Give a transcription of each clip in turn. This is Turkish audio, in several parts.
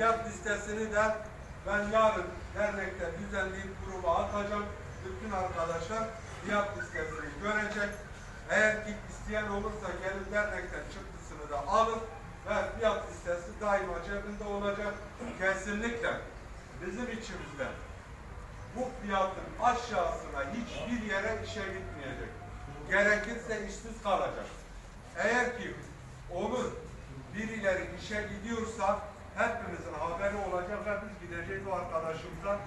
fiyat listesini de ben yarın dernekte düzenleyip gruba atacağım. Bütün arkadaşlar fiyat listesini görecek. Eğer ki isteyen olursa gelip dernekten çıktısını da alın ve fiyat listesi daima cebinde olacak. Kesinlikle bizim içimizde bu fiyatın aşağısına hiçbir yere işe gitmeyecek. Gerekirse işsiz kalacak. Eğer ki olur birileri işe gidiyorsa ve o arkadaşımıza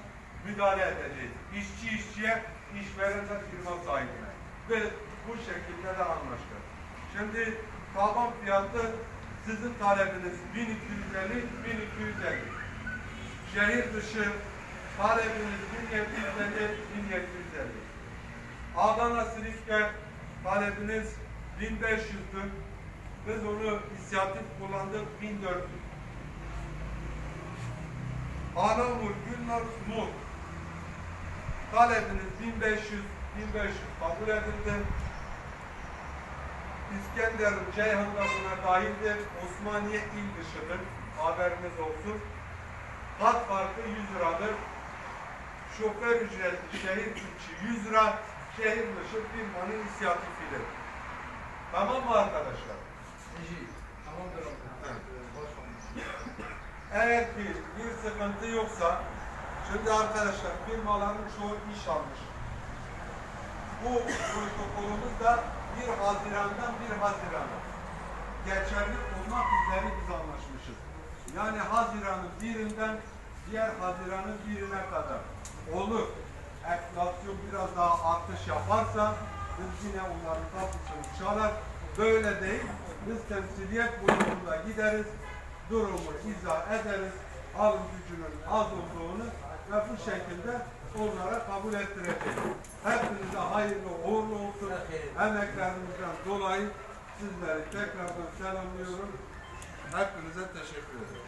müdahale edeceğiz. İşçi işçiye, işveren de firma sahibine. Ve bu şekilde de anlaştık. Şimdi taban fiyatı sizin talebiniz 1250, 1250. Şehir dışı talebiniz 1750, 1750. Adana Silifke talebiniz 1500'dü. Biz onu inisiyatif kullandık 1400. Anamur, Gülnar, Mur. Talebiniz 1500, 1500 kabul edildi. İskenderun, Ceyhan da buna dahildir. Osmaniye il dışıdır. Haberiniz olsun. Hat farkı 100 liradır. Şoför ücreti şehir içi 100 lira, şehir dışı firmanın inisiyatifidir. Tamam mı arkadaşlar? Tamamdır Eğer ki bir sıkıntı yoksa, şimdi arkadaşlar firmaların çoğu iş almış. Bu protokolümüz da 1 Haziran'dan 1 Haziran'a geçerli olmak üzere biz anlaşmışız. Yani Haziran'ın birinden diğer Haziran'ın birine kadar olur. Enflasyon biraz daha artış yaparsa biz yine onların kapısını çalar. Böyle değil. Biz temsiliyet boyutunda gideriz. Durumu izah ederiz. Alım gücünün az olduğunu ve bu şekilde onlara kabul ettireceğiz. Hepinize hayırlı uğurlu olsun. Emeklerinizden dolayı sizleri tekrardan selamlıyorum. Hepinize teşekkür ederim.